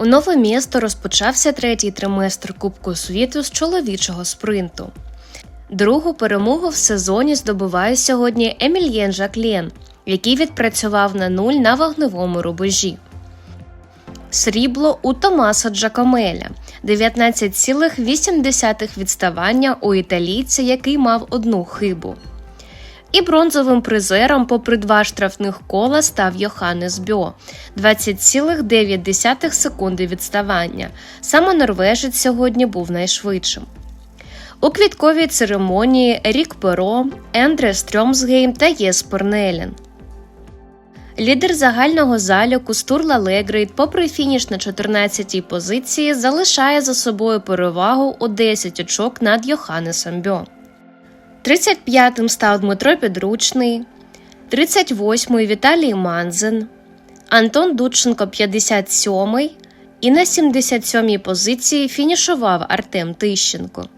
У нове місто розпочався третій триместр Кубку світу з чоловічого спринту. Другу перемогу в сезоні здобуває сьогодні Емільєн Жаклєн, який відпрацював на нуль на вогневому рубежі. Срібло у Томаса Джакомеля 19,8 відставання у італійця, який мав одну хибу. І бронзовим призером, попри два штрафних кола, став Йоханнес Бьо 20,9 секунди відставання. Саме норвежець сьогодні був найшвидшим. У квітковій церемонії Рік Перо, Ендре Стрьомсгейм та Єспер Нелін. Лідер загального заліку Стурла Легрейд, попри фініш на 14-й позиції, залишає за собою перевагу у 10 очок над Йоханнесом Бьо. 35-м став Дмитро Підручний, 38-й Віталій Манзен, Антон Дудченко 57-й і на 77-й позиції фінішував Артем Тищенко.